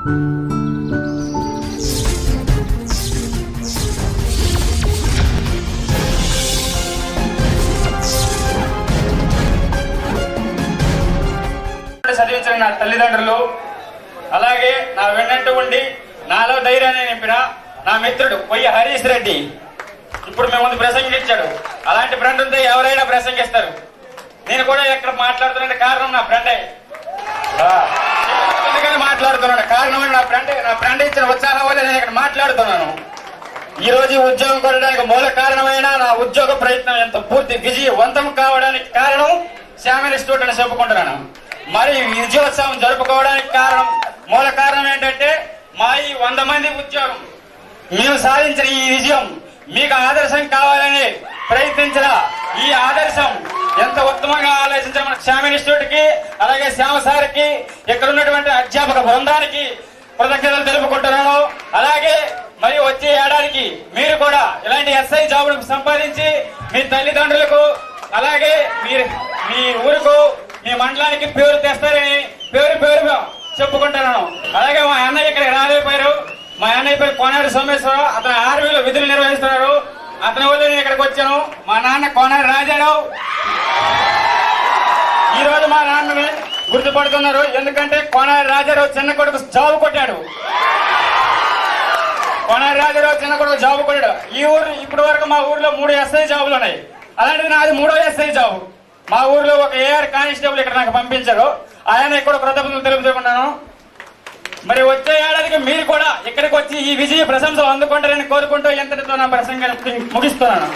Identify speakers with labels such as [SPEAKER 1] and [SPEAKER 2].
[SPEAKER 1] చదివించిన నా తల్లిదండ్రులు అలాగే నా వెన్నంటూ ఉండి నాలో ధైర్యాన్ని నింపిన నా మిత్రుడు పొయ్యి హరీష్ రెడ్డి. ఇప్పుడు మేము ముందు ప్రసంగించాడు అలాంటి ఫ్రెండ్ ఉంటే ఎవరైనా ప్రసంగిస్తారు. నేను కూడా ఎక్కడ మాట్లాడుతున్న కారణం నా ఫ్రెండే. మాట్లాడుతున్నాను నా ఫ్రెండ్ నా ఫ్రెండ్ ఇచ్చిన ఉత్సాహం వల్ల నేను ఇక్కడ మాట్లాడుతున్నాను. ఈ రోజు ఉద్యోగం కొనడానికి మూల కారణమైన నా ఉద్యోగ ప్రయత్నం ఎంత పూర్తి విజయవంతం కావడానికి కారణం శ్యామిలి ఇన్స్టిట్యూట్ అని చెప్పుకుంటున్నాను. మరి విజయోత్సవం జరుపుకోవడానికి కారణం మూల కారణం ఏంటంటే మా ఈ వంద మంది ఉద్యోగం. మేము సాధించిన ఈ విజయం మీకు ఆదర్శం కావాలని ప్రయత్నించిన ఈ ఆదర్శం ఎంత ఉత్తమంగా ఆలోచించిన మన శ్యామ ఇన్స్టిట్యూట్కి అలాగే శ్యామ సార్కి ఇక్కడ ఉన్నటువంటి అధ్యాపక బృందానికి కృతజ్ఞతలు తెలుపుకుంటున్నాను. అలాగే మరి వచ్చే ఏడాదికి మీరు కూడా ఇలాంటి ఎస్ఐ జాబులు సంపాదించి మీ తల్లిదండ్రులకు అలాగే మీరు మీ ఊరుకు మీ మండలానికి పేరు తెస్తారని పేరు పేరు చెప్పుకుంటున్నాను. అలాగే మా అన్నయ్య ఇక్కడ రాలేకపోయారు. మా అన్నయ్య పేరు కోనాడు సోమేశ్వరరావు. అతను ఆర్మీలో విధులు నిర్వహిస్తున్నారు. అతని వల్ల నేను ఇక్కడికి వచ్చాను. మా నాన్న కోనాడు రాజారావు. ఈ రోజు మా నాన్నని గుర్తుపడుతున్నారు. ఎందుకంటే కోనారి రాజారావు చిన్న కొడుకు జాబు కొట్టాడు. కోనారి రాజారావు చిన్న కొడుకు జాబు కొట్టాడు. ఈ ఊరు ఇప్పటి వరకు మా ఊర్లో మూడు ఎస్ఐ జాబులు ఉన్నాయి. అలాంటిది నాది మూడో ఎస్ఐ జాబు. మా ఊర్లో ఒక ఏఆర్ కానిస్టేబుల్ ఇక్కడ నాకు పంపించారు. ఆయన ఇక్కడ కృతజ్ఞతలు తెలుపుతున్నాను మరి వచ్చే ఏడాదికి మీరు కూడా ఇక్కడ ఈ విజయ ప్రశంస అందుకుంటారని కోరుకుంటూ ఎంతటితో నా ప్రసంగాన్ని ముగిస్తున్నాను.